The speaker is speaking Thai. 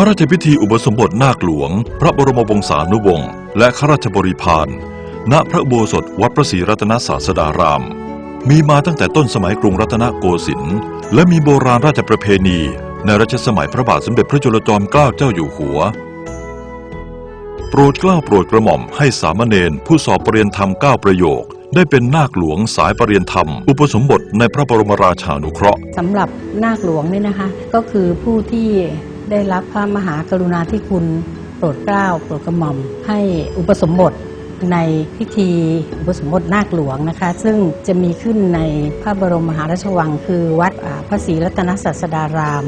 พระราชพิธีอุปสมบทนาคหลวง พระบรมวงศานุวงศ์และข้าราชบริพารณพระอุโบสถวัดพระศรีรัตนศาสดาราม มีมาตั้งแต่ต้นสมัยกรุงรัตนโกสินทร์และมีโบราณราชประเพณี ในรัชสมัยพระบาทสมเด็จพระจุลจอมเกล้าเจ้าอยู่หัว โปรดเกล้าโปรดกระหม่อมให้สามเณรผู้สอบปรริยธรรมเก้าประโยค ได้เป็นนาคหลวงสายปรริยธรรม อุปสมบทในพระบรมราชานุเคราะห์สำหรับนาคหลวงเนี่ยนะคะ ก็คือผู้ที่ ได้รับพระมหากรุณาธิคุณโปรดเกล้าโปรดกระหม่อม ให้อุปสมบทในพิธีอุปสมบทนาคหลวงนะคะ ซึ่งจะมีขึ้นในพระบรมมหาราชวัง คือวัดพระศรีรัตนศาสดาราม